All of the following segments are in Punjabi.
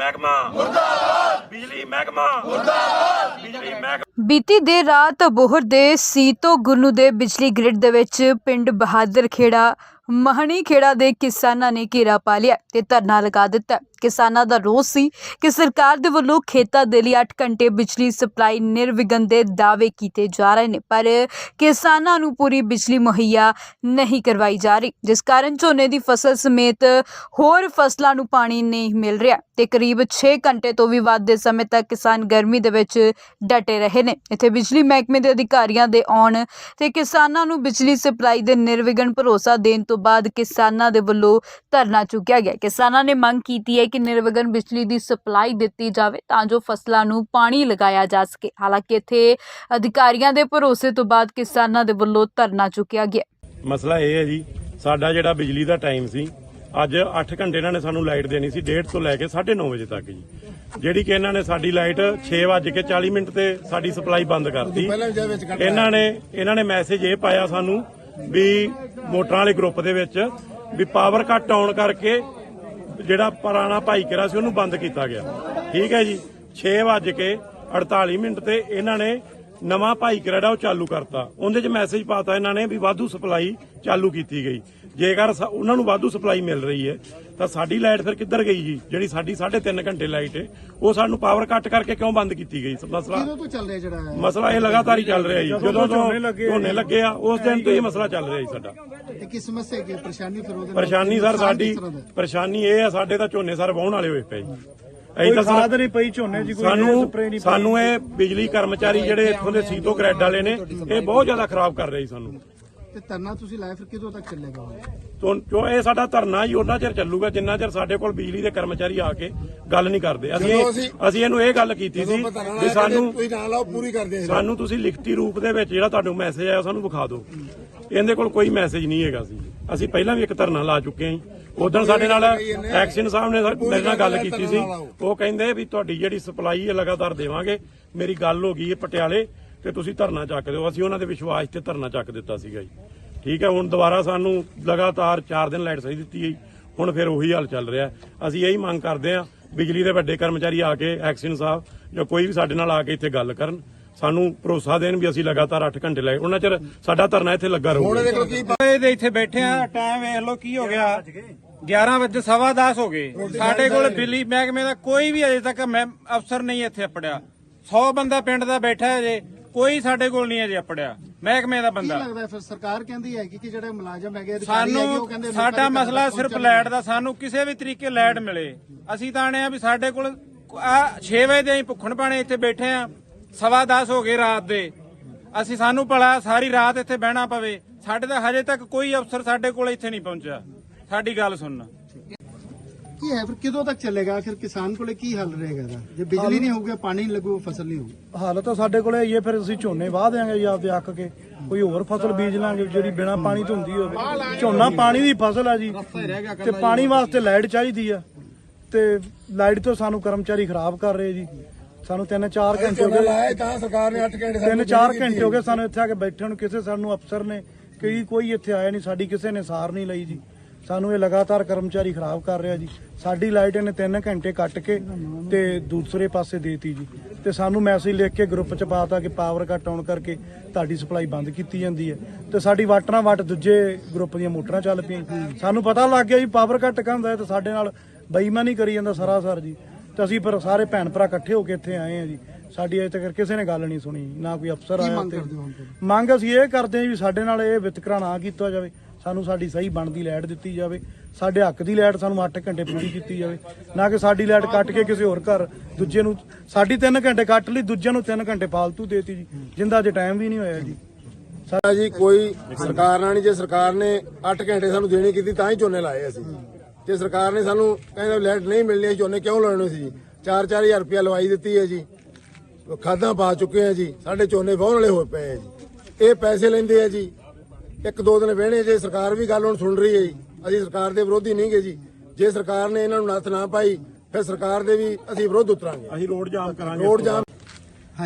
ਮਹਿਕਮਾ। ਮੁਰਦਾਬਾਦ ਬਿਜਲੀ ਮਹਿਕਮਾ। ਮੁਰਦਾਬਾਦ ਬਿਜਲੀ ਮਹਿਕਮਾ। ਬੀਤੀ ਦੇਰ ਰਾਤ ਬੋਹਰ ਦੇ ਸੀਤੋ ਗੁੰਨੂ ਦੇ ਬਿਜਲੀ ਗ੍ਰਿਡ ਦੇ ਵਿੱਚ ਪਿੰਡ ਬਹਾਦਰ ਖੇੜਾ ਮਹਣੀ ਖੇੜਾ ਦੇ ਕਿਸਾਨਾਂ ਨੇ ਘੇਰਾ ਪਾ ਲਿਆ ਤੇ ਧਰਨਾ ਲਗਾ ਦਿੱਤਾ। ਕਿਸਾਨਾਂ ਦਾ ਰੋਸ ਸੀ ਕਿ ਸਰਕਾਰ ਦੇ ਵੱਲੋਂ ਖੇਤਾਂ ਦੇ ਲਈ 8 ਘੰਟੇ ਬਿਜਲੀ ਸਪਲਾਈ ਨਿਰਵਿਘਨ ਦੇ ਦਾਅਵੇ ਕੀਤੇ ਜਾ ਰਹੇ ਨੇ, ਪਰ ਕਿਸਾਨਾਂ ਨੂੰ ਪੂਰੀ ਬਿਜਲੀ ਮੁਹੱਈਆ ਨਹੀਂ ਕਰਵਾਈ ਜਾ ਰਹੀ, ਜਿਸ ਕਾਰਨ ਝੋਨੇ ਦੀ ਫਸਲ ਸਮੇਤ ਹੋਰ ਫਸਲਾਂ ਨੂੰ ਪਾਣੀ ਨਹੀਂ ਮਿਲ ਰਿਹਾ ਤੇ ਕਰੀਬ 6 ਘੰਟੇ ਤੋਂ ਵੀ ਵੱਧ ਦੇ ਸਮੇਂ ਤੱਕ ਕਿਸਾਨ ਗਰਮੀ ਦੇ ਵਿੱਚ ਡਟੇ ਰਹੇ ਨੇ। ਇੱਥੇ ਬਿਜਲੀ ਮਹਿਕਮੇ ਦੇ ਅਧਿਕਾਰੀਆਂ ਦੇ ਆਉਣ ਤੇ ਕਿਸਾਨਾਂ ਨੂੰ ਬਿਜਲੀ ਸਪਲਾਈ ਦੇ ਨਿਰਵਿਘਨ ਭਰੋਸਾ ਦੇਣ ਤੋਂ ਬਾਅਦ ਕਿਸਾਨਾਂ ਦੇ ਵੱਲੋਂ ਧਰਨਾ ਚੁੱਕਿਆ ਗਿਆ। ਕਿਸਾਨਾਂ ਨੇ ਮੰਗ ਕੀਤੀ ਹੈ ਕਿ ਨਿਰਵਿਘਨ ਬਿਜਲੀ ਦੀ ਸਪਲਾਈ ਦਿੱਤੀ ਜਾਵੇ ਤਾਂ ਜੋ ਫਸਲਾਂ ਨੂੰ ਪਾਣੀ ਲਗਾਇਆ ਜਾ ਸਕੇ। ਹਾਲਾਂਕਿ ਇੱਥੇ ਅਧਿਕਾਰੀਆਂ ਦੇ ਭਰੋਸੇ ਤੋਂ ਬਾਅਦ ਕਿਸਾਨਾਂ ਦੇ ਵੱਲੋਂ ਧਰਨਾ ਚੁੱਕਿਆ ਗਿਆ। ਮਸਲਾ ਇਹ ਹੈ ਜੀ ਸਾਡਾ ਜਿਹੜਾ ਬਿਜਲੀ ਦਾ ਟਾਈਮ ਸੀ ਅੱਜ 8 ਘੰਟੇ ਇਹਨਾਂ ਨੇ ਸਾਨੂੰ ਲਾਈਟ ਦੇਣੀ ਸੀ 1:30 ਤੋਂ ਲੈ ਕੇ 9:30 ਵਜੇ ਤੱਕ ਜੀ। ਜਿਹੜੀ ਕਿ ਇਹਨਾਂ ਨੇ ਸਾਡੀ ਲਾਈਟ 6:40 ਮਿੰਟ ਤੇ ਸਾਡੀ ਸਪਲਾਈ ਬੰਦ ਕਰਤੀ। ਇਹਨਾਂ ਨੇ ਇਹਨਾਂ ਨੇ ਮੈਸੇਜ ਇਹ ਪਾਇਆ ਸਾਨੂੰ ਵੀ ਮੋਟਰਾਂ ਵਾਲੇ ਗਰੁੱਪ ਦੇ ਵਿੱਚ ਵੀ ਪਾਵਰ ਕੱਟ ਆਉਣ ਕਰਕੇ ਜਿਹੜਾ ਪੁਰਾਣਾ ਭਾਈਕੇਰਾ ਸੀ ਉਹਨੂੰ ਬੰਦ ਕੀਤਾ ਗਿਆ। ਠੀਕ ਹੈ ਜੀ? 6:48 ਮਿੰਟ ਤੇ ਇਹਨਾਂ ਨੇ ਨਵਾਂ ਭਾਈਕੇਰਾ ਜਿਹੜਾ ਉਹ ਚਾਲੂ ਕਰਤਾ। ਉਹਦੇ 'ਚ ਮੈਸੇਜ ਪਾਤਾ ਇਹਨਾਂ ਨੇ ਵੀ ਵਾਧੂ ਸਪਲਾਈ ਚਾਲੂ ਕੀਤੀ ਗਈ। ਜੇਕਰ ਉਹਨਾਂ ਨੂੰ ਵਾਧੂ ਸਪਲਾਈ ਮਿਲ ਰਹੀ ਹੈ ਤਾਂ ਸਾਡੀ ਲਾਈਟ ਫਿਰ ਕਿੱਧਰ ਗਈ ਜੀ? ਜਿਹੜੀ ਸਾਡੀ 3.5 ਘੰਟੇ ਲਾਈਟ ਹੈ ਉਹ ਸਾਨੂੰ ਪਾਵਰ ਕੱਟ ਕਰਕੇ ਕਿਉਂ ਬੰਦ ਕੀਤੀ ਗਈ? ਮਸਲਾ ਕਦੋਂ ਤੋਂ ਚੱਲ ਰਿਹਾ ਜਿਹੜਾ ਹੈ? ਮਸਲਾ ਇਹ ਲਗਾਤਾਰ ਹੀ ਚੱਲ ਰਿਹਾ ਜੀ। ਜਦੋਂ ਤੋਂ ਝੋਨੇ ਲੱਗੇ ਆ ਉਸ ਦਿਨ ਤੋਂ ਇਹ ਮਸਲਾ ਚੱਲ ਰਿਹਾ ਜੀ ਸਾਡਾ। ਇਹ ਕਿਸ ਸਮੱਸਿਆ ਕੀ? ਪਰੇਸ਼ਾਨੀ ਫਿਰ ਉਹਦੇ ਪਰੇਸ਼ਾਨੀ ਸਰ ਸਾਡੀ? ਪਰੇਸ਼ਾਨੀ ਇਹ ਆ ਸਾਡੇ ਤਾਂ ਝੋਨੇ ਸਰ ਵਾਹੁਣ ਵਾਲੇ ਹੋਏ ਪਏ ਜੀ। ਅਸੀਂ ਤਾਂ ਖਾਦ ਨਹੀਂ ਪਈ ਝੋਨੇ 'ਚ ਕੋਈ ਸਾਨੂੰ ਸਪਰੇ ਨਹੀਂ ਸਾਨੂੰ ਇਹ ਬਿਜਲੀ ਕਰਮਚਾਰੀ ਜਿਹੜੇ ਇੱਥੋਂ ਦੇ ਸੀਤੋ ਗ੍ਰੈਡ ਵਾਲੇ ਨੇ ਇਹ ਬਹੁਤ ਜ਼ਿਆਦਾ ਖਰਾਬ ਕਰ ਰਹੇ ਜੀ ਸਾਨੂੰ। ਤੇ ਧਰਨਾ ਤੁਸੀਂ ਲਾਇਆ ਫਿਰ ਕਿਦੋਂ ਤੱਕ ਚੱਲੇਗਾ? ਤੋਂ ਜੋ ਇਹ ਸਾਡਾ ਧਰਨਾ ਹੀ ਉਹਨਾਂ ਚਿਰ ਚੱਲੂਗਾ ਜਿੰਨਾ ਚਿਰ ਸਾਡੇ ਕੋਲ ਬਿਜਲੀ ਦੇ ਕਰਮਚਾਰੀ ਆ ਕੇ ਗੱਲ ਨਹੀਂ ਕਰਦੇ। ਅਸੀਂ ਅਸੀਂ ਇਹਨੂੰ ਇਹ ਗੱਲ ਕੀਤੀ ਸੀ ਵੀ ਸਾਨੂੰ ਤੁਸੀਂ ਨਾਲ ਆਓ ਪੂਰੀ ਕਰਦੇ ਸਾਨੂੰ ਤੁਸੀਂ ਲਿਖਤੀ ਰੂਪ ਦੇ ਵਿੱਚ ਜਿਹੜਾ ਤੁਹਾਨੂੰ ਮੈਸੇਜ ਆਇਆ ਸਾਨੂੰ ਵਿਖਾ ਦਿਓ। ਇਹਦੇ ਕੋਲ ਕੋਈ ਮੈਸੇਜ ਨਹੀਂ ਹੈਗਾ ਸੀ। ਅਸੀਂ ਪਹਿਲਾਂ ਵੀ ਇੱਕ ਧਰਨਾ ਲਾ ਚੁੱਕੇ ਹਾਂ ਉਦੋਂ ਸਾਡੇ ਨਾਲ ਐਕਸ਼ਨ ਸਾਹਿਬ ਨੇ ਮੇਰੇ ਨਾਲ ਗੱਲ ਕੀਤੀ ਸੀ। ਉਹ ਕਹਿੰਦੇ ਵੀ ਤੁਹਾਡੀ ਜਿਹੜੀ ਸਪਲਾਈ ਹੈ ਲਗਾਤਾਰ ਦੇਵਾਂਗੇ। ਮੇਰੀ ਗੱਲ ਹੋ ਗਈ ਹੈ ਪਟਿਆਲੇ। ਤੇ ਤੁਸੀਂ ਧਰਨਾ ਚੱਕ ਦਿਓ। ਅਸੀਂ ਉਹਨਾਂ ਦੇ ਵਿਸ਼ਵਾਸ ਤੇ ਧਰਨਾ ਚੱਕ ਦਿੱਤਾ ਸੀਗਾ ਜੀ। ਠੀਕ ਹੈ ਹੁਣ ਦੁਬਾਰਾ ਸਾਨੂੰ ਲਗਾਤਾਰ 4 ਦਿਨ ਲਾਈਟ ਸਹੀ ਦਿੱਤੀ ਹੈ ਹੁਣ ਫਿਰ ਉਹੀ ਹਾਲ ਚੱਲ ਰਿਹਾ। ਅਸੀਂ ਇਹੀ ਮੰਗ ਕਰਦੇ ਹਾਂ ਬਿਜਲੀ ਦੇ ਵੱਡੇ ਕਰਮਚਾਰੀ ਆ ਕੇ ਐਕਸ਼ਨ ਸਾਹਿਬ ਜਾਂ ਕੋਈ ਵੀ ਸਾਡੇ ਨਾਲ ਆ ਕੇ ਇੱਥੇ ਗੱਲ ਕਰਨ। ਸਾਨੂੰ ਭਰੋਸਾ ਦੇਣ ਵੀ ਅਸੀਂ ਲਗਾਤਾਰ 8 ਘੰਟੇ ਲਾਏ ਉਹਨਾਂ ਚਿਰ ਸਾਡਾ ਧਰਨਾ ਇੱਥੇ ਲੱਗਾ ਰਹੂਗਾ। ਇਹਦੇ ਇੱਥੇ ਬੈਠੇ ਆ ਟਾਈਮ ਵੇਖ ਲਓ ਕੀ ਹੋ ਗਿਆ। 11 ਵਜੇ ਸਵਾ 10 ਹੋ ਗਏ। ਸਾਡੇ ਕੋਲ ਬਿਜਲੀ ਮਹਿਕਮੇ ਦਾ ਕੋਈ ਵੀ ਅਜੇ ਤੱਕ ਮੈਂ ਅਫਸਰ ਨਹੀਂ ਇੱਥੇ ਅਪੜਿਆ। 100 ਬੰਦਾ ਪਿੰਡ ਦਾ ਬੈਠਾ ਹੈ ਜੇ ਕੋਈ ਸਾਡੇ ਕੋਲ ਨਹੀਂ ਅਜੇ ਅਪੜਿਆ। ਮਹਿਕਮੇ ਦਾ ਕੀ ਬੰਦਾ। ਲੱਗਦਾ ਫਿਰ ਸਰਕਾਰ ਕਹਿੰਦੀ ਹੈ ਕਿ ਜਿਹੜੇ ਮੁਲਾਜ਼ਮ ਹੈਗੇ ਅਧਿਕਾਰੀ ਹੈਗੇ ਉਹ ਸਾਨੂੰ ਕਹਿੰਦੇ ਸਾਡਾ ਮਸਲਾ ਸਿਰਫ ਲਾਈਟ ਦਾ ਸਾਨੂੰ ਕਿਸੇ ਵੀ ਤਰੀਕੇ ਲਾਈਟ ਮਿਲੇ। ਅਸੀਂ ਤਾਂ ਆਣੇ ਆ ਵੀ ਸਾਡੇ ਕੋਲ ਆ 6 ਵਜੇ ਦੇ ਅਸੀਂ ਭੁੱਖਣ ਪਾਣੇ ਇੱਥੇ ਬੈਠੇ ਆ ਸਵਾ 10 ਹੋ ਗਏ ਰਾਤ ਦੇ। ਅਸੀਂ ਸਾਨੂੰ ਭਲਾ ਸਾਰੀ ਰਾਤ ਇੱਥੇ ਬਹਿਣਾ ਪਵੇ। ਸਾਡੇ ਤਾਂ ਹਜੇ ਤੱਕ ਕੋਈ ਅਫਸਰ ਸਾਡੇ ਕੋਲ ਇੱਥੇ ਨਹੀਂ ਪਹੁੰਚਿਆ। ਸਾਡੀ ਗੱਲ ਸੁਣਨਾ। ਕੀ ਹੈ? ਫਿਰ ਕਿਦੋਂ ਤੱਕ ਚੱਲੇਗਾ? ਆਖਿਰ ਕਿਸਾਨ ਕੋਲੇ ਕੀ ਹੱਲ ਰਹੇਗਾ ਇਹਦਾ? ਜੇ ਬਿਜਲੀ ਨਹੀਂ ਹੋਊਗਾ ਪਾਣੀ ਨਹੀਂ ਲੱਗੂ ਫਸਲ ਨਹੀਂ ਹੋਊਗੀ। ਹਾਲਤ ਤਾਂ ਸਾਡੇ ਕੋਲੇ ਆਈ ਹੈ ਫਿਰ ਅਸੀਂ ਝੋਨੇ ਵਾਹ ਦਿਆਂਗੇ ਜੀ ਆਪਦੇ ਅੱਕ ਕੇ। ਕੋਈ ਹੋਰ ਫਸਲ ਬੀਜ ਲਾਂਗੇ ਜਿਹੜੀ ਬਿਨਾ ਪਾਣੀ ਤੋਂ ਹੁੰਦੀ ਹੋਵੇ। ਝੋਨਾ ਪਾਣੀ ਦੀ ਫਸਲ ਆ ਜੀ। ਤੇ ਪਾਣੀ ਵਾਸਤੇ ਲਾਈਟ ਚਾਹੀਦੀ ਆ। ਤੇ ਲਾਈਟ ਤੋਂ ਸਾਨੂੰ ਕਰਮਚਾਰੀ ਖਰਾਬ ਕਰ ਰਹੇ ਜੀ। ਸਾਨੂੰ 3-4 ਘੰਟੇ ਹੋ ਗਏ। ਲਾਇਆ ਤਾਂ ਸਰਕਾਰ ਨੇ 8 ਘੰਟੇ ਤਿੰਨ ਚਾਰ ਘੰਟੇ ਹੋ ਗਏ। ਸਾਨੂੰ ਇੱਥੇ ਆ ਕੇ ਬੈਠੇ ਨੂੰ ਕਿਸੇ ਸਾਨੂੰ ਅਫਸਰ ਨੇ ਕਈ ਕੋਈ ਇੱਥੇ ਆਇਆ ਨਹੀਂ ਸਾਡੀ ਕਿਸੇ ਨੇ ਸਾਰ ਨਹੀਂ ਲਈ ਜੀ। ਸਾਨੂੰ ਇਹ ਲਗਾਤਾਰ ਕਰਮਚਾਰੀ ਖਰਾਬ ਕਰ ਰਿਹਾ ਜੀ। ਸਾਡੀ ਲਾਈਟ ਇਹਨੇ 3 ਘੰਟੇ ਕੱਟ ਕੇ ਤੇ ਦੂਸਰੇ ਪਾਸੇ ਦੇਤੀ ਜੀ। ਤੇ ਸਾਨੂੰ ਮੈਸੇਜ ਲਿਖ ਕੇ ਗਰੁੱਪ ਚ ਪਾਤਾ ਕਿ ਪਾਵਰ ਕੱਟ ਆਉਣ ਕਰਕੇ ਤੁਹਾਡੀ ਸਪਲਾਈ ਬੰਦ ਕੀਤੀ ਜਾਂਦੀ ਹੈ। ਤੇ ਸਾਡੀ ਵਾਟਰਾਂ ਵਾਟ ਦੂਜੇ ਗਰੁੱਪ ਦੀਆਂ ਮੋਟਰਾਂ ਚੱਲ ਪਈਆਂ। ਸਾਨੂੰ ਪਤਾ ਲੱਗ ਗਿਆ ਜੀ ਪਾਵਰ ਕੱਟ ਕਹਿੰਦਾ ਤੇ ਸਾਡੇ ਨਾਲ ਬੇਈਮਾਨੀ ਕਰੀ ਜਾਂਦਾ ਸਰਾਸਰ ਜੀ। ਤੇ ਅਸੀਂ ਫਿਰ ਸਾਰੇ ਭੈਣ ਭਰਾ ਇਕੱਠੇ ਹੋ ਕੇ ਇੱਥੇ ਆਏ ਆ ਜੀ। ਸਾਡੀ ਅਜੇ ਤੱਕ ਕਿਸੇ ਨੇ ਗੱਲ ਨਹੀਂ ਸੁਣੀ ਨਾ ਕੋਈ ਅਫਸਰ ਆਇਆ ਮੰਗ ਤੇ ਅਸੀਂ ਇਹ ਕਰਦੇ ਹਾਂ ਵੀ ਸਾਡੇ ਨਾਲ ਇਹ ਵਿਤਕਰਾ ਨਾ ਕੀਤਾ ਜਾਵੇ। ਸਾਨੂੰ ਸਾਡੀ ਸਹੀ ਬਣਦੀ ਲਾਈਟ ਦਿੱਤੀ ਜਾਵੇ, ਸਾਡੇ ਹੱਕ ਦੀ ਲਾਈਟ ਸਾਨੂੰ 8 ਘੰਟੇ ਪੂਰੀ ਕੀਤੀ ਜਾਵੇ, ਨਾ ਕਿ ਸਾਡੀ ਲਾਈਟ ਕੱਟ ਕੇ ਕਿਸੇ ਹੋਰ ਘਰ ਦੂਜੇ ਨੂੰ, ਸਾਡੀ 3 ਘੰਟੇ ਕੱਟ ਲਈ ਦੂਜੇ ਨੂੰ 3 ਘੰਟੇ ਫਾਲਤੂ ਦੇਤੀ ਜੀ, ਜਿੰਦਾ ਅਜੇ ਟਾਈਮ ਵੀ ਨਹੀਂ ਹੋਇਆ ਜੀ। ਸਾਡਾ ਜੀ ਕੋਈ ਸਰਕਾਰ ਨਾਲ ਨਹੀਂ, ਜੇ ਸਰਕਾਰ ਨੇ 8 ਘੰਟੇ ਸਾਨੂੰ ਦੇਣੀ ਕੀਤੀ, ਤਾਂ ਹੀ ਝੋਨੇ ਲਾਏ ਅਸੀਂ। ਜੇ ਸਰਕਾਰ ਨੇ ਸਾਨੂੰ ਕਹਿੰਦਾ ਲਾਈਟ ਨਹੀਂ ਮਿਲਣੀ, ਅਸੀਂ ਝੋਨੇ ਕਿਉਂ ਲਾਉਣੇ ਸੀ ਜੀ? 4-4000 ਰੁਪਇਆ ਲਵਾਈ ਦਿੱਤੀ ਹੈ ਜੀ। ਖਾਦਾਂ ਪਾ ਚੁੱਕੇ ਆ ਜੀ, ਸਾਡੇ ਝੋਨੇ ਵਾਹੁਣ ਵਾਲੇ ਹੋ ਪਏ ਆ ਜੀ। ਇਹ ਪੈਸੇ ਲੈਂਦੇ ਆ ਜੀ। ਇੱਕ ਦੋ ਦਿਨ ਵਹਿਣੇ ਜੇ ਸਰਕਾਰ ਵੀ ਗੱਲ ਹੁਣ ਸੁਣ ਰਹੀ ਹੈ ਜੀ। ਅਸੀਂ ਸਰਕਾਰ ਦੇ ਵਿਰੋਧੀ ਨਹੀਂ ਗੇ ਜੀ। ਜੇ ਸਰਕਾਰ ਨੇ ਇਹਨਾਂ ਨੂੰ ਨੱਥ ਨਾ ਪਾਈ ਫਿਰ ਸਰਕਾਰ ਦੇ ਵੀ ਅਸੀਂ ਵਿਰੋਧ ਉਤਰਾਂਗੇ। ਅਸੀਂ ਰੋਡ ਜਾਮ ਕਰਾਂਗੇ ਰੋਡ ਜਾਮ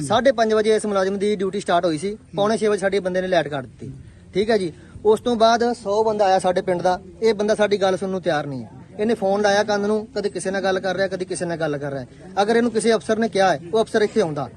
ਸਾਢੇ ਪੰਜ ਵਜੇ ਇਸ ਮੁਲਾਜ਼ਮ ਦੀ ਡਿਊਟੀ ਸਟਾਰਟ ਹੋਈ ਸੀ। ਪੌਣੇ 6 ਵਜੇ ਸਾਡੇ ਬੰਦੇ ਨੇ ਲਾਈਟ ਕੱਟ ਦਿੱਤੀ। ਠੀਕ ਹੈ ਜੀ। ਉਸ ਤੋਂ ਬਾਅਦ 100 ਬੰਦਾ ਆਇਆ ਸਾਡੇ ਪਿੰਡ ਦਾ। ਇਹ ਬੰਦਾ ਸਾਡੀ ਗੱਲ ਸੁਣਨ ਨੂੰ ਤਿਆਰ ਨਹੀਂ ਹੈ। ਇਹਨੇ ਫੋਨ ਲਾਇਆ ਕੰਨ ਨੂੰ ਕਦੇ ਕਿਸੇ ਨਾਲ ਗੱਲ ਕਰ ਰਿਹਾ ਕਦੇ ਕਿਸੇ ਨਾਲ ਗੱਲ ਕਰ ਰਿਹਾ ਅਗਰ ਇਹਨੂੰ ਕਿਸੇ ਅਫਸਰ ਨੇ ਕਿਹਾ ਹੈ ਉਹ ਅਫਸਰ ਇੱਥੇ ਆਉਂਦਾ।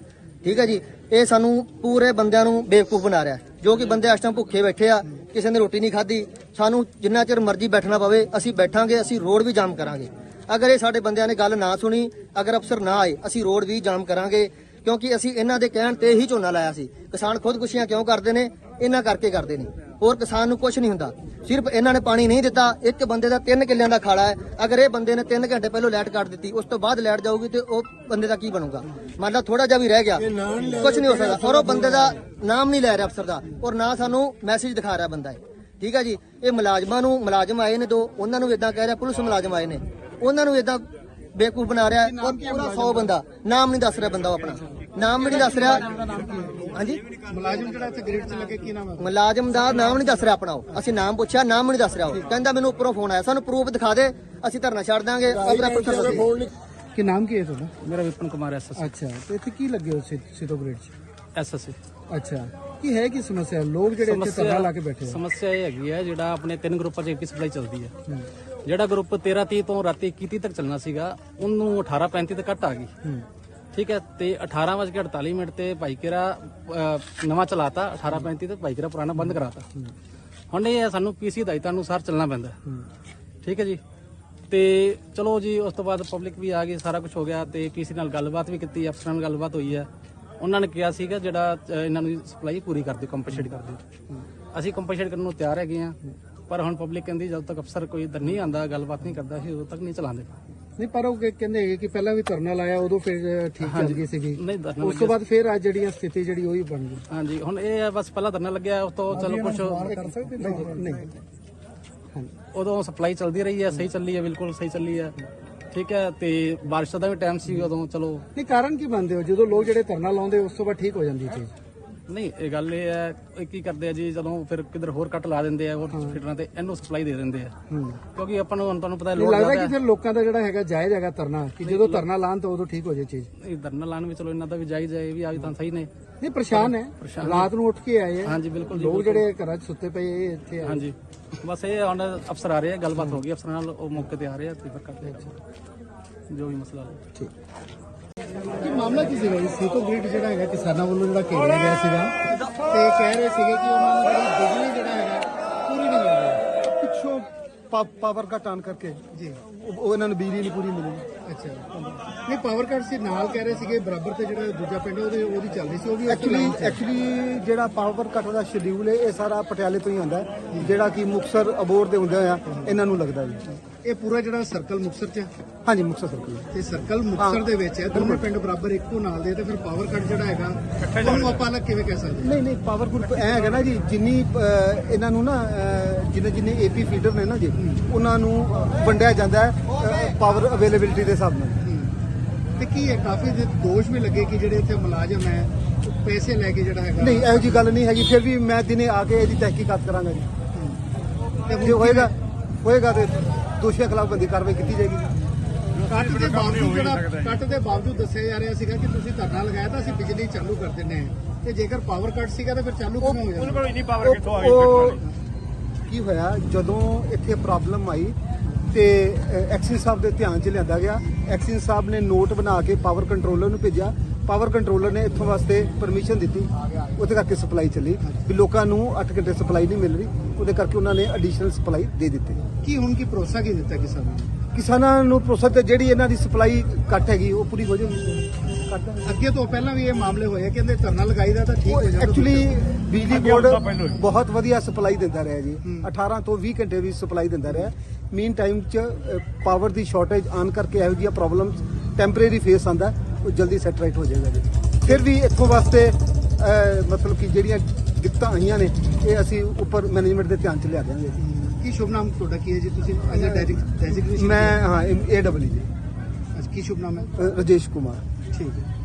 ਠੀਕ ਹੈ ਜੀ। ਇਹ ਸਾਨੂੰ ਪੂਰੇ ਬੰਦਿਆਂ ਨੂੰ ਬੇਵਕੂਫ ਬਣਾ ਰਿਹਾ ਜੋ ਕਿ ਬੰਦੇ ਇਸ ਟਾਈਮ ਭੁੱਖੇ ਬੈਠੇ ਆ, ਕਿਸੇ ਨੇ ਰੋਟੀ ਨਹੀਂ ਖਾਧੀ, ਸਾਨੂੰ ਜਿੰਨਾ ਚਿਰ ਮਰਜ਼ੀ ਬੈਠਣਾ ਪਵੇ, ਅਸੀਂ ਬੈਠਾਂਗੇ, ਅਸੀਂ ਰੋਡ ਵੀ ਜਾਮ ਕਰਾਂਗੇ। ਅਗਰ ਇਹ ਸਾਡੇ ਬੰਦਿਆਂ ਨੇ ਗੱਲ ਨਾ ਸੁਣੀ, ਅਗਰ ਅਫਸਰ ਨਾ ਆਏ, ਅਸੀਂ ਰੋਡ ਵੀ ਜਾਮ ਕਰਾਂਗੇ, ਕਿਉਂਕਿ ਅਸੀਂ ਇਹਨਾਂ ਦੇ ਕਹਿਣ ਤੇ ਹੀ ਝੋਨਾ ਲਾਇਆ ਸੀ। ਕਿਸਾਨ ਖੁਦਕੁਸ਼ੀਆਂ ਕਿਉਂ ਕਰਦੇ ਨੇ? ਇਹਨਾਂ ਕਰਕੇ ਕਰਦੇ ਨੇ। ਹੋਰ ਕਿਸਾਨ ਨੂੰ ਕੁਝ ਨਹੀਂ ਹੁੰਦਾ। ਸਿਰਫ ਇਹਨਾਂ ਨੇ ਪਾਣੀ ਨਹੀਂ ਦਿੱਤਾ, ਇੱਕ ਬੰਦੇ ਦਾ 3 ਕਿੱਲਿਆਂ ਦਾ ਖਾਲਾ ਹੈ। ਅਗਰ ਇਹ ਬੰਦੇ ਨੇ 3 ਘੰਟੇ ਪਹਿਲਾਂ ਲਾਈਟ ਕੱਟ ਦਿੱਤੀ, ਉਸ ਤੋਂ ਬਾਅਦ ਲਾਈਟ ਜਾਊਗੀ ਤੇ ਉਹ ਬੰਦੇ ਦਾ ਕੀ ਬਣੂਗਾ? ਮੰਨ ਲਾ ਥੋੜਾ ਜਿਹਾ ਵੀ ਰਹਿ ਗਿਆ। ਕੁਝ ਨਹੀਂ ਹੋ ਸਕਦਾ। ਔਰ ਉਹ ਬੰਦੇ ਦਾ ਨਾਮ ਨਹੀਂ ਲੈ ਰਿਹਾ ਅਫਸਰ ਦਾ। ਔਰ ਨਾ ਸਾਨੂੰ ਮੈਸੇਜ ਦਿਖਾ ਰਿਹਾ ਬੰਦਾ ਹੈ ਠੀਕ ਹੈ ਜੀ? ਇਹ ਮੁਲਾਜ਼ਮਾਂ ਨੂੰ, ਮੁਲਾਜ਼ਮ ਆਏ ਨੇ ਦੋ। ਉਹਨਾਂ ਨੂੰ ਇਦਾਂ ਕਹਿ ਰਿਹਾ, ਪੁਲਿਸ ਮੁਲਾਜ਼ਮ ਆਏ ਨੇ। ਉਹਨਾਂ ਨੂੰ ਇਦਾਂ ਬੇਕੂਫ ਬਣਾ ਰਿਹਾ। ਔਰ ਪੂਰਾ 100 ਬੰਦਾ। ਨਾਮ ਨਹੀਂ ਦੱਸ ਰਿਹਾ ਬੰਦਾ ਉਹ ਆਪਣਾ। ਨਾਮ ਵੀ ਨਹੀਂ ਦੱਸ ਰਿਹਾ। ਹਾਂਜੀ। ਮੁਲਾਜ਼ਮ ਜਿਹੜਾ ਇੱਥੇ ਗ੍ਰਿਡ 'ਚ ਲੱਗੇ ਕੀ ਨਾਮ ਹੈ ਮੁਲਾਜ਼ਮ ਦਾ ਨਾਮ ਨਹੀਂ ਦੱਸ ਰਿਹਾ ਆਪਣਾ ਉਹ। ਅਸੀਂ ਨਾਮ ਪੁੱਛਿਆ ਨਾਮ ਨਹੀਂ ਦੱਸ ਰਿਹਾ ਉਹ। ਕਹਿੰਦਾ ਮੈਨੂੰ ਉੱਪਰੋਂ ਫੋਨ ਆਇਆ। ਸਾਨੂੰ ਪ੍ਰੂਫ ਦਿਖਾ ਦੇ ਅਸੀਂ ਧਰਨਾ ਛੱਡ ਦਾਂਗੇ। ਆਪਣਾ ਪੁੱਛ ਸਕਦੇ ਕੀ ਨਾਮ ਕੀ ਹੈ ਤੁਹਾਡਾ? ਮੇਰਾ ਵਿਪਨ ਕੁਮਾਰ ਐਸ ਅੱਛਾ ਤੇ ਇੱਥੇ ਕੀ ਲੱਗੇ ਹੋ ਸਿਟੋ ਗ੍ਰਿਡ 'ਚ? ਐਸ ਐਸ ਅੱਛਾ ਕੀ ਹੈ ਕੀ ਸਮੱਸਿਆ? ਲੋਕ ਜਿਹੜੇ ਇੱਥੇ ਧਰਨਾ ਲਾ ਕੇ ਬੈਠੇ ਆ। ਸਮੱਸਿਆ ਇਹ ਹੈਗੀ ਹੈ ਜਿਹੜਾ ਆਪਣੇ ਤਿੰਨ ਗਰੁੱਪਾਂ 'ਚ ਇੱਕ ਸਪਲਾਈ ਚੱਲਦੀ ਹੈ। ਜਿਹੜਾ ਗਰੁੱਪ 13 30 ਤੋਂ ਰਾਤੀ 21 ਤੀਹ ਤੱਕ ਚੱਲਣਾ ਸੀਗਾ ਉਹਨੂੰ 18 35 ਤੇ ਕੱਟ ਆ ਗਈ। ਠੀਕ ਹੈ ਤੇ 18 ਵਜੇ ਕੇ 48 ਮਿੰਟ ਤੇ ਭਾਈਕੇਰਾ ਅਹ, ਨਵਾਂ ਚਲਾਤਾ 18 35 ਤੇ ਭਾਈਕੇਰਾ ਪੁਰਾਣਾ ਬੰਦ ਕਰਾਤਾ। ਹੁਣ ਇਹ ਹੈ ਸਾਨੂੰ ਪੀਸੀ ਹਦਾਇਤਾਂ ਅਨੁਸਾਰ ਚੱਲਣਾ ਪੈਂਦਾ ਠੀਕ ਹੈ ਜੀ। ਤੇ ਚਲੋ ਜੀ ਉਸ ਤੋਂ ਬਾਅਦ ਪਬਲਿਕ ਵੀ ਆ ਗਈ ਸਾਰਾ ਕੁਝ ਹੋ ਗਿਆ ਤੇ ਪੀਸੀ ਨਾਲ ਗੱਲਬਾਤ ਵੀ ਕੀਤੀ ਅਫਸਰਾਂ ਨਾਲ ਗੱਲਬਾਤ ਹੋਈ ਹੈ। ਉਹਨਾਂ ਨੇ ਕਿਹਾ ਸੀਗਾ ਜਿਹੜਾ ਇਹਨਾਂ ਨੂੰ ਸਪਲਾਈ ਪੂਰੀ ਕਰ ਦਿਓ ਕੰਪਨਸੇਟ ਕਰ ਦਿਓ। ਅਸੀਂ ਕੰਪਨਸੇਟ ਕਰਨ ਨੂੰ ਤਿਆਰ ਹੈਗੇ ਆ ਪਰ ਹੁਣ ਪਬਲਿਕ ਕਹਿੰਦੀ ਜਦ ਤੱਕ ਅਫਸਰ ਕੋਈ ਇੱਧਰ ਨਹੀਂ ਆਂਦਾ ਗੱਲਬਾਤ ਨਹੀਂ ਕਰਦਾ ਅਸੀਂ ਉਦੋਂ ਤੱਕ ਨਹੀਂ ਚਲਾਉਂਦੇ। ਨਹੀਂ ਪਰ ਉਹ ਕਹਿ- ਕਹਿੰਦੇ ਹੈਗੇ ਕਿ ਪਹਿਲਾਂ ਵੀ ਧਰਨਾ ਲਾਇਆ ਉਦੋਂ ਫਿਰ ਠੀਕ ਚੱਲ ਗਈ ਸੀਗੀ। ਨਹੀਂ ਧਰਨਾ ਉਸ ਤੋਂ ਬਾਅਦ ਫਿਰ ਅੱਜ ਜਿਹੜੀਆਂ ਸਥਿਤੀ ਜਿਹੜੀ ਉਹੀ ਬਣ ਗਈ। ਹਾਂਜੀ ਹੁਣ ਇਹ ਹੈ ਬਸ ਪਹਿਲਾਂ ਧਰਨਾ ਲੱਗਿਆ ਉਸ ਤੋਂ ਚਲੋ ਕੁਝ ਨਹੀਂ ਉਦੋਂ ਸਪਲਾਈ ਚੱਲਦੀ ਰਹੀ ਹੈ ਸਹੀ ਚੱਲੀ ਹੈ ਬਿਲਕੁਲ ਸਹੀ ਚੱਲੀ ਹੈ ਠੀਕ ਹੈ ਤੇ ਬਾਰਿਸ਼ ਦਾ ਵੀ ਟਾਈਮ ਸੀ ਉਦੋਂ ਚਲੋ। ਨਹੀਂ ਕਾਰਨ ਕੀ ਬੰਦੇ ਹੋ? ਜਦੋਂ ਲੋਕ ਜਿਹੜੇ ਧਰਨਾ ਲਾਉਂਦੇ ਉਸ ਤੋਂ ਬਾਅਦ ਠੀਕ ਹੋ ਜਾਂਦੀ ਚੀਜ਼। ਨਹੀਂ ਇਹ ਗੱਲ ਇਹ ਹੈ ਇਹ ਕੀ ਕਰਦੇ ਆ ਜੀ ਜਦੋਂ ਫਿਰ ਕਿਧਰ ਹੋਰ ਕੱਟ ਲਾ ਦਿੰਦੇ ਆ ਹੋਰ ਫੀਡਰਾਂ ਤੇ ਇਹਨੂੰ ਸਪਲਾਈ ਦੇ ਦਿੰਦੇ ਆ। ਕਿਉਂਕਿ ਆਪਾਂ ਨੂੰ ਹੁਣ ਤੁਹਾਨੂੰ ਪਤਾ ਲੋਡ ਲੱਗਦਾ ਕਿ ਫਿਰ ਲੋਕਾਂ ਦਾ ਜਿਹੜਾ ਹੈਗਾ ਜਾਇਜ਼ ਹੈਗਾ ਧਰਨਾ ਕਿ ਜਦੋਂ ਧਰਨਾ ਲਾਣ ਤਾਂ ਉਦੋਂ ਠੀਕ ਹੋ ਜਾਏ ਚੀਜ਼। ਇਹ ਧਰਨਾ ਲਾਣ ਵੀ ਚਲੋ ਇਹਨਾਂ ਦਾ ਵੀ ਜਾਇਜ਼ ਹੈ ਇਹ ਵੀ ਆਜ ਤਾਂ ਸਹੀ ਨੇ। ਨਹੀਂ ਪਰੇਸ਼ਾਨ ਹੈ। ਰਾਤ ਨੂੰ ਉੱਠ ਕੇ ਆਏ ਹੈ। ਹਾਂਜੀ ਬਿਲਕੁਲ ਜੀ ਲੋਕ ਜਿਹੜੇ ਘਰਾਂ 'ਚ ਸੁੱਤੇ ਪਏ ਇਹ ਇੱਥੇ ਆਏ। ਹਾਂਜੀ। ਬਸ ਇਹ ਹੁਣ ਅਫਸਰ ਆ ਰਹੇ ਆ ਗੱਲਬਾਤ ਹੋ ਗਈ ਅਫਸਰ ਨਾਲ ਉਹ ਮੌਕੇ ਤੇ ਆ ਰਹੇ ਆ ਤੇ ਫਿਰ ਕਰਦੇ ਆ ਜੋ ਵੀ ਮਸਲਾ ਹੈ। ਕੀ ਮਾਮਲਾ ਕੀ ਸੀਗਾ ਜੀ? ਸੀਤੋ ਗ੍ਰਿਡ ਜਿਹੜਾ ਹੈਗਾ ਕਿਸਾਨਾਂ ਵੱਲੋਂ ਜਿਹੜਾ ਘੇਰਿਆ ਗਿਆ ਸੀਗਾ ਤੇ ਕਹਿ ਰਹੇ ਸੀਗੇ ਕਿ ਉਹਨਾਂ ਨੂੰ ਜਿਹੜੀ ਬਿਜਲੀ ਜਿਹੜਾ ਹੈਗਾ ਪੂਰੀ ਨਹੀਂ ਮਿਲ ਰਹੀ ਪਿੱਛੋਂ ਪਾਵਰ ਕੱਟ ਆਨ ਕਰਕੇ। ਜੀ। ਉਹ ਉਹ ਇਹਨਾਂ ਨੂੰ ਬਿਜਲੀ ਨਹੀਂ ਪੂਰੀ ਮਿਲੀ ਅੱਛਾ। ਨਹੀਂ ਪਾਵਰ ਕੱਟ ਸੀ ਨਾਲ ਕਹਿ ਰਹੇ ਸੀਗੇ ਬਰਾਬਰ ਤੇ ਜਿਹੜਾ ਦੂਜਾ ਪਿੰਡ ਉਹਦੇ ਉਹਦੀ ਚੱਲ ਰਹੀ ਸੀ ਉਹ ਵੀ ਐਕਚੁਅਲੀ। ਐਕਚੁਅਲੀ ਜਿਹੜਾ ਪਾਵਰ ਕੱਟ ਦਾ ਸ਼ਡਿਊਲ ਹੈ ਇਹ ਸਾਰਾ ਪਟਿਆਲੇ ਤੋਂ ਹੀ ਆਉਂਦਾ ਹੈ। ਜਿਹੜਾ ਕਿ ਮੁਕਸਰ ਅਬੋਰ ਦੇ ਹੁੰਦੇ ਆ ਇਹਨਾਂ ਨੂੰ ਲੱਗਦਾ ਜੀ। ਇਹ ਪੂਰਾ ਜਿਹੜਾ ਸਰਕਲ ਮੁਕਸਰ 'ਚ ਹੈ? ਹਾਂਜੀ ਮੁਕਸਰ ਸਰਕਲ ਤੇ ਸਰਕਲ ਮੁਕਸਰ ਦੇ ਵਿੱਚ ਹੈ ਦੋਨੇ ਪਿੰਡ ਬਰਾਬਰ ਇੱਕੋ ਨਾਲ ਦੇ ਤੇ ਫਿਰ ਪਾਵਰ ਕੱਟ ਜਿਹੜਾ ਹੈਗਾ ਉਹਨੂੰ ਆਪਾਂ ਅਲੱਗ ਕਿਵੇਂ ਕਹਿ ਸਕਦੇ ਨਹੀਂ ਨਹੀਂ ਪਾਵਰ ਗਰੁੱਪ ਐ ਹੈਗਾ ਨਾ ਜੀ ਜਿੰਨੀ ਅਹ, ਇਹਨਾਂ ਨੂੰ ਨਾ ਅਹ, ਜਿੰਨੇ ਜਿੰਨੇ ਏਪੀ ਫੀਡਰ ਨੇ ਨਾ ਜੀ ਉਹਨਾਂ ਨੂੰ ਅਹ, ਵੰਡਿਆ ਜਾਂਦਾ ਹੈ ਪਾਵਰ ਅਵੇਲੇਬਿਲਿਟੀ ਦੇ ਹਿਸਾਬ ਨਾਲ। ਤੇ ਕੀ ਹੈ ਕਾਫੀ ਦੇ ਦੋਸ਼ ਵੀ ਲੱਗੇ ਕਿ ਜਿਹੜੇ ਇੱਥੇ ਮੁਲਾਜ਼ਮ ਹੈ ਉਹ ਪੈਸੇ ਲੈ ਕੇ ਜਿਹੜਾ ਹੈਗਾ ਨਹੀਂ ਇਹੋ ਜੀ ਗੱਲ ਨਹੀਂ ਹੈਗੀ ਫਿਰ ਵੀ ਮੈਂ ਦਿਨੇ ਆ ਕੇ ਇਹਦੀ ਤਹਿਕੀਕਾਤ ਕਰਾਂਗਾ ਜੀ। ਤੇ ਹੁਣ ਜੇ ਹੋਏਗਾ ਹੋਏਗਾ ਤੇ ਦੋਸ਼ੀਆਂ ਖਿਲਾਫ ਬੰਦੀ ਕਾਰਵਾਈ ਕੀਤੀ ਜਾਏਗੀ। ਕੱਟ ਦੇ ਬਾਵਜੂਦ ਜਿਹੜਾ ਕੱਟ ਦੇ ਬਾਵਜੂਦ ਦੱਸਿਆ ਜਾ ਰਿਹਾ ਸੀਗਾ ਕਿ ਤੁਸੀਂ ਧਰਨਾ ਲਗਾਇਆ ਤਾਂ ਅਸੀਂ ਬਿਜਲੀ ਚਾਲੂ ਕਰ ਦਿੰਨੇ ਆ ਤੇ ਜੇਕਰ ਪਾਵਰ ਕੱਟ ਸੀਗਾ ਤਾਂ ਫਿਰ ਚਾਲੂ ਕਿਵੇਂ ਹੋ ਜਾਂਦਾ ਉਹ- ਉਹ ਕੀ ਹੋਇਆ? ਜਦੋਂ ਇੱਥੇ ਪ੍ਰੋਬਲਮ ਆਈ ਤੇ ਐਕਸਿਸ ਸਾਹਿਬ ਦੇ ਧਿਆਨ 'ਚ ਲਿਆਂਦਾ ਗਿਆ। ਐਕਸਿਸ ਸਾਹਿਬ ਨੇ ਨੋਟ ਬਣਾ ਕੇ ਪਾਵਰ ਕੰਟਰੋਲਰ ਨੂੰ ਭੇਜਿਆ। ਪਾਵਰ ਕੰਟਰੋਲਰ ਨੇ ਇੱਥੋਂ ਵਾਸਤੇ ਪਰਮਿਸ਼ਨ ਦਿੱਤੀ। ਉਹਦੇ ਕਰਕੇ ਸਪਲਾਈ ਚੱਲੀ ਵੀ ਲੋਕਾਂ ਨੂੰ 8 ਘੰਟੇ ਸਪਲਾਈ ਨਹੀਂ ਮਿਲ ਰਹੀ। ਉਹਦੇ ਕਰਕੇ ਉਹਨਾਂ ਨੇ ਐਡੀਸ਼ਨਲ ਸਪਲਾਈ ਦੇ ਦਿੱਤੀ। ਕੀ ਹੁਣ ਕੀ ਭਰੋਸਾ ਕੀ ਦਿੱਤਾ ਕਿਸਾਨਾਂ ਨੂੰ? ਕਿਸਾਨਾਂ ਨੂੰ ਪ੍ਰੋਸੈਸ ਤੇ ਜਿਹੜੀ ਇਹਨਾਂ ਦੀ ਸਪਲਾਈ ਘੱਟ ਹੈਗੀ ਉਹ ਪੂਰੀ ਹੋ ਜਾਊਗੀ। ਅੱਗੇ ਤੋਂ ਪਹਿਲਾਂ ਵੀ ਇਹ ਮਾਮਲੇ ਹੋਏ ਕਹਿੰਦੇ ਧਰਨਾ ਲਗਾਈਦਾ ਤਾਂ ਠੀਕ ਹੋ ਜਾਂਦਾ ਐਕਚੁਅਲੀ ਬਿਜਲੀ ਬੋਰਡ ਬਹੁਤ ਵਧੀਆ ਸਪਲਾਈ ਦਿੰਦਾ ਰਿਹਾ ਜੀ। 18 ਤੋਂ 20 ਘੰਟੇ ਵੀ ਸਪਲਾਈ ਦਿੰਦਾ ਰਿਹਾ। ਮੀਨ ਟਾਈਮ ਚ ਪਾਵਰ ਦੀ ਸ਼ਾਰਟੇਜ ਆਨ ਕਰਕੇ ਇਹੋ ਜਿਹੀਆਂ ਪ੍ਰੋਬਲਮਸ ਟੈਂਪਰੇਰੀ ਫੇਸ ਆਂਦਾ ਉਹ ਜਲਦੀ ਸੈਟ ਰਾਈਟ ਹੋ ਜਾਏਗਾ ਜੀ। ਫਿਰ ਵੀ ਇੱਥੋਂ ਵਾਸਤੇ ਮਤਲਬ ਕਿ ਜਿਹੜੀਆਂ ਦਿੱਕਤਾਂ ਆਈਆਂ ਨੇ ਇਹ ਅਸੀਂ ਉੱਪਰ ਮੈਨੇਜਮੈਂਟ ਦੇ ਧਿਆਨ ਚ ਲਿਆ ਦਿਆਂਗੇ। ਕੀ ਸ਼ੁਭ ਨਾਮ ਤੁਹਾਡਾ ਕੀ ਹੈ ਜੀ? ਤੁਸੀਂ ਅਜੇ ਡੈਜ਼ਿਗਨੇਸ਼ਨ ਮੈਂ ਹਾਂ? ਏਡਬਲਯੂ ਜੀ ਕੀ ਸ਼ੁਭ ਨਾਮ ਹੈ? ਰਾਜੇਸ਼ ਕੁਮਾਰ। ਠੀਕ ਹੈ।